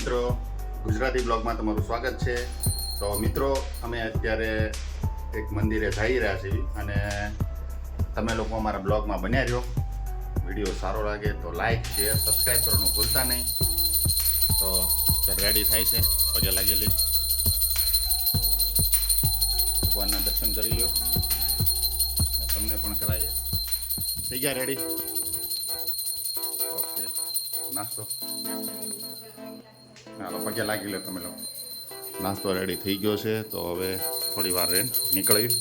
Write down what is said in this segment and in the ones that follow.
મિત્રો, ગુજરાતી બ્લોગમાં તમારું સ્વાગત છે. તો મિત્રો, અમે અત્યારે એક મંદિરે જઈ રહ્યા છીએ અને તમે લોકો અમારા બ્લોગમાં બન્યા રહ્યો. વીડિયો સારો લાગે તો લાઈક, શેર, સબસ્ક્રાઈબ કરવાનું ભૂલતા નહીં. તો રેડી થાય છે. પગે લાગેલી ભગવાનના દર્શન કરી લ્યો. તમને પણ કરાવીએ. થઈ ગયા રેડી ઓકે નાસ્તો. હાલો પગે લાગી લો તમે લોકો. નાસ્તો રેડી થઈ ગયો છે, તો હવે થોડી વાર રહે નીકળ્યું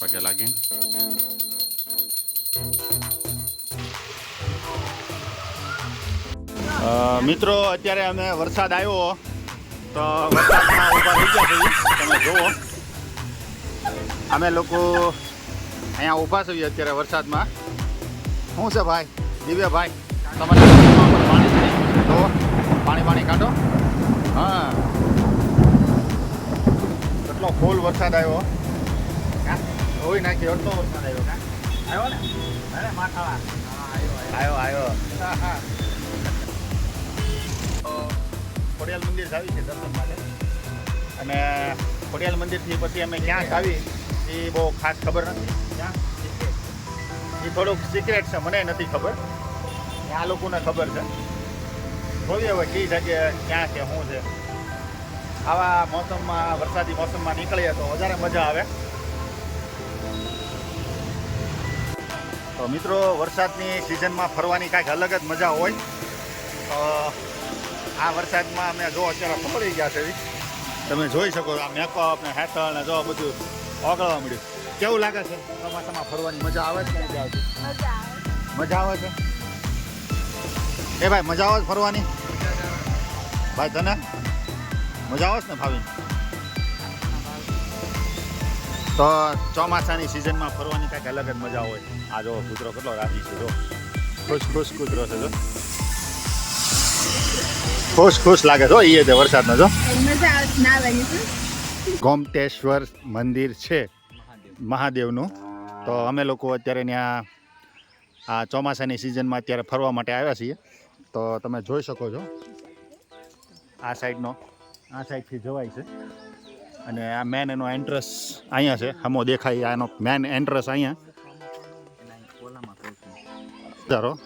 પગે લાગીને મિત્રો, અત્યારે અમે વરસાદ આવ્યો. તો વરસાદમાં ઊભા તમે જુઓ. અમે લોકો અહીંયા ઊભા છીએ અત્યારે વરસાદમાં. શું છે ભાઈ? દિવ્યભાઈ, તમારે પાણી તો પાણી પાણી કાઢો. હા. કેટલો ફૂલ વરસાદ આવ્યો? ધોઈ નાખ્યો એટલો વરસાદ આવ્યો? આવ્યો ને? અરે માથાળા. આવ્યો આવ્યો. ખોડિયાલ મંદિર આવી છે દર્શન માટે. અને ખોડિયાલ મંદિરથી પછી અમે ક્યાં આવી. એ બહુ ખાસ ખબર નથી. ક્યાં? એ થોડુંક સિક્રેટ છે મને નથી ખબર. આ લોકોને ખબર છે. જોઈએ હવે કઈ જગ્યાએ ક્યાં છે શું છે. આવા મોસમમાં વરસાદી મોસમમાં નીકળીએ તો વધારે મજા આવે. તો મિત્રો વરસાદની સિઝનમાં ફરવાની કાંઈક અલગ જ મજા હોય. તો આ વરસાદમાં અમે જો અત્યારે પકડી ગયા છે તમે જોઈ શકો આ મેકઅપ ને હેઠળ ને જો બધું ઓગળવા મળ્યું કેવું લાગે છે? ચોમાસામાં ફરવાની મજા આવે છે મજા આવે છે? એ ભાઈ મજા આવે ફરવાની? ભાઈ તને? મજા આવે છે ને ભાવિન તો ચોમાસાની સિઝનમાં ફરવાની કાંઈક અલગ જ મજા હોય. આ જો કૂતરો કેટલો રાજી છે જો. ખુશ ખુશ કૂતરો છે જો. ખુશ ખુશ લાગે છો એ છે વરસાદનો જો. ગોમટેશ્વર મંદિર છે મહાદેવનું. તો અમે લોકો અત્યારે ત્યાં આ ચોમાસાની સિઝનમાં અત્યારે ફરવા માટે આવ્યા છીએ. તો તમે જોઈ શકો છો. આ સાઈડનો, આ સાઈડથી જવાય છે. અને આ મેન એનો એન્ટ્રસ અહીંયા છે. હમો દેખાય આનો મેન એન્ટ્રસ અહીંયા. ધારો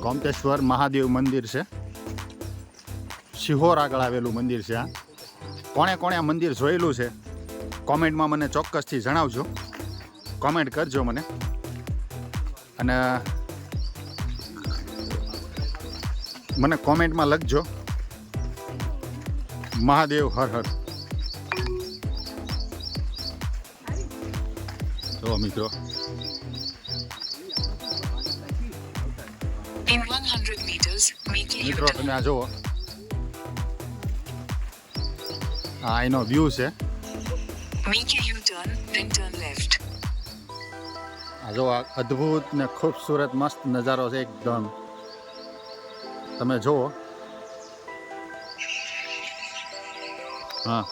ગોમતેશ્વર મહાદેવ મંદિર છે. સિહોર આગળ આવેલું મંદિર છે આ. કોણે કોણે આ મંદિર જોયેલું છે? કોમેન્ટમાં મને ચોક્કસથી જણાવજો. કોમેન્ટ કરજો મને. અને મને કોમેન્ટમાં લખજો. મહાદેવ હર હર. તો મિત્રો. In 100 meters, make a મિત્રો તમે આ જુઓ. આ એનો વ્યૂ છે. Make a U-turn, then turn left. જો આ અદ્ભુત ને ખૂબસૂરત મસ્ત નજારો છે એકદમ. તમે જુઓ. હા.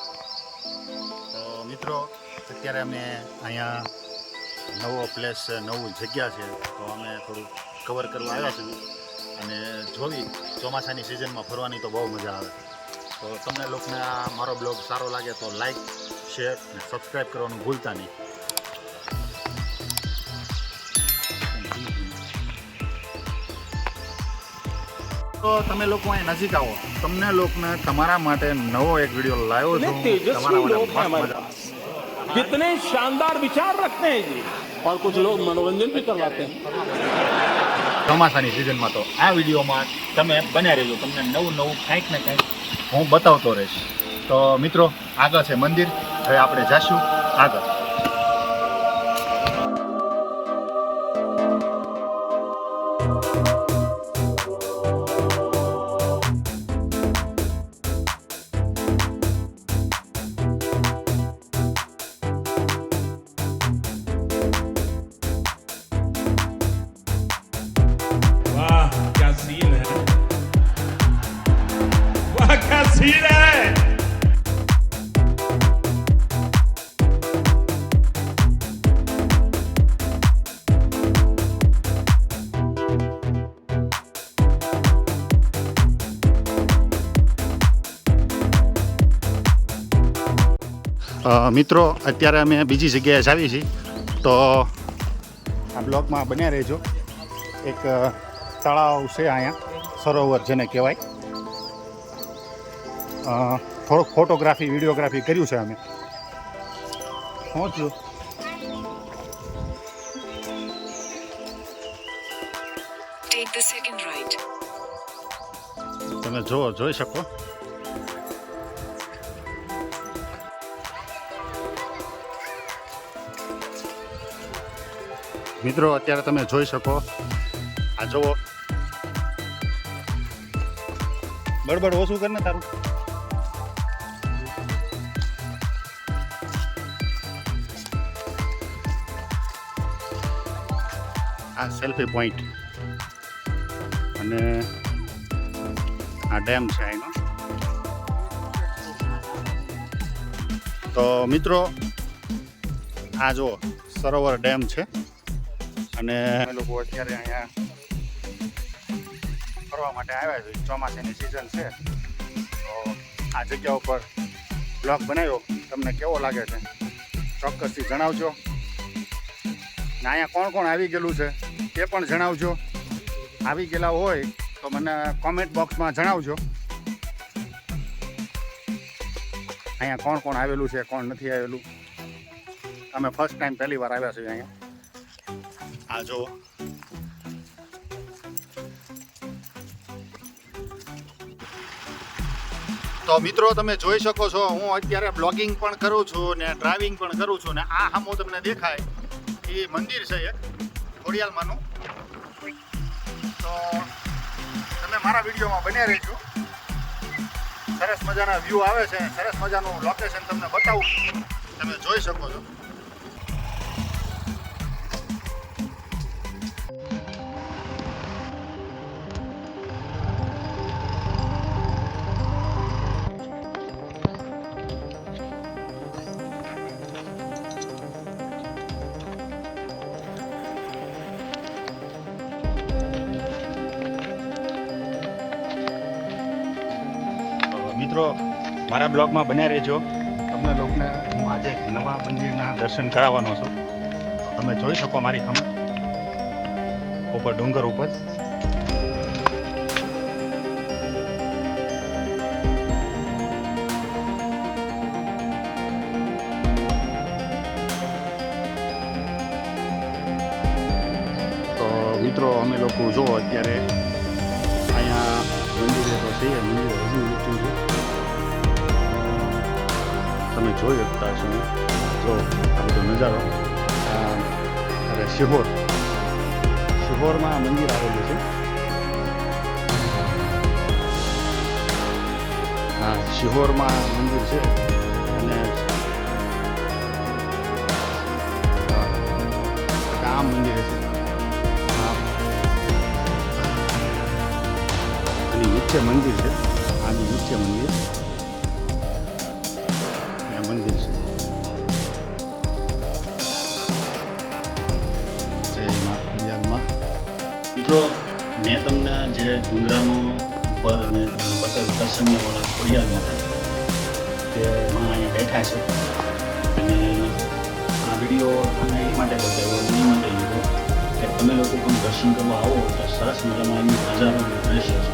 તો મિત્રો, અત્યારે અમે અહીંયા નવો પ્લેસ નવું જગ્યા છે. તો અમે થોડું કવર કરવા આવ્યા છીએ. અને જોવી, ચોમાસાની સિઝનમાં ફરવાની તો બહુ મજા આવે. તો તમને લોકોને આ મારો બ્લોગ સારો લાગે તો લાઈક શેર અને સબસ્ક્રાઈબ કરવાનું ભૂલતા નહીં. તો તમે લોકો અહીં નજીક આવો તમને લોકોને તમારા માટે નવો એક વિડીયો લાવ્યો છું इतने तेजस्वी તમારા लोग हैं માટે हमारे મસ્ત पास મજા कितने शानदार विचार रखते हैं जी और कुछ लोग मनोरंजन भी करवाते हैं ચોમાસાની સિઝનમાં તો આ વિડીયોમાં તમે બન્યા રહેજો તમને નવું નવું કંઈક ને કંઈક હું બતાવતો રહીશ તો મિત્રો આગળ છે મંદિર હવે આપણે જાશું આગળ મિત્રો અત્યારે અમે બીજી જગ્યાએ જાવી આવી છીએ. તો આ બ્લોગમાં બન્યા રહેજો. એક તળાવ છે અહીંયા સરોવર જેને કહેવાય. થોડોક ફોટોગ્રાફી વિડીયોગ્રાફી કર્યું છે અમે. right. તમે જો જોઈ શકો. મિત્રો, અત્યારે તમે જોઈ શકો. આ જુઓ. બળબડ ઓછું કર ને તારું. આ સેલ્ફી પોઈન્ટ અને આ ડેમ છે એનો તો મિત્રો, આ જુઓ, સરોવર ડેમ છે. અને અમે લોકો અત્યારે અહીંયા ફરવા માટે આવ્યા છે ચોમાસાની સિઝન છે. તો આ જગ્યા ઉપર બ્લોગ બનાવ્યો. તમને કેવો લાગે છે? ચોક્કસથી જણાવજો. ને અહીંયા કોણ કોણ આવી ગયેલું છે તે પણ જણાવજો. આવી ગયેલા હોય તો મને કોમેન્ટ બોક્સમાં જણાવજો. અહીંયા કોણ કોણ આવેલું છે, કોણ નથી આવેલું? અમે ફર્સ્ટ ટાઈમ પહેલી વાર આવ્યા છીએ અહીંયા. આ તો મિત્રો, તમે જોઈ શકો છો, હું અત્યારે બ્લોગિંગ પણ કરું છું ને ડ્રાઇવિંગ પણ કરું છું ને આ સામું તમને દેખાય. એ મંદિર છે એક, ખોડિયાલમાંનું. તો તમે મારા વિડીયોમાં બન્યા રહેજો. સરસ મજાના વ્યૂ આવે છે સરસ મજાનું લોકેશન તમને બતાવું. તમે જોઈ શકો છો. મિત્રો, મારા બ્લોગમાં બન્યા રહેજો. તમને લોકોને હું આજે નવા મંદિરના દર્શન કરાવવાનો છું. તમે જોઈ શકો મારી ખબર ઉપર ડુંગર ઉપર. તો મિત્રો, અમે લોકો જો અત્યારે અહીંયા મંદિરે તો છે મંદિર હજુ તમે જોઈ શકતા છો. જો આ બધો નજારો. અરે શિહોર. શિહોરમાં આ મંદિર આવેલું છે. હા, શિહોરમાં મંદિર છે. અને આ મંદિર છે. આની નીચે મંદિર છે. આની મુખ્ય મંદિર. જે ડુંગરાનો ઉપર અને બટર દર્શનીય વાળા ખોડિયારમાં તે માં અહીંયા બેઠા છે અને આ વીડિયો અમે એ માટે બતાવ્યો એ માટે લીધો કે તમે લોકો પણ દર્શન કરવા આવો તો સરસ મજામાં એની નજારો દ્રશ્ય છે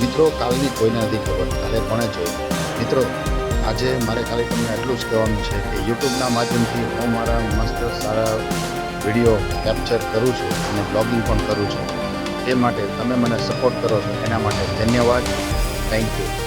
મિત્રો કાલની કોઈને નથી ખબર કાલે કોને જોઈ મિત્રો આજે મારે ખાલી તમને એટલું જ કહેવાનું છે કે યુટ્યુબના માધ્યમથી હું મારા મસ્ત સારા વીડિયો કેપ્ચર કરું છું અને બ્લોગિંગ પણ કરું છું. એ માટે તમે મને સપોર્ટ કરો છો. એના માટે ધન્યવાદ. Thank you.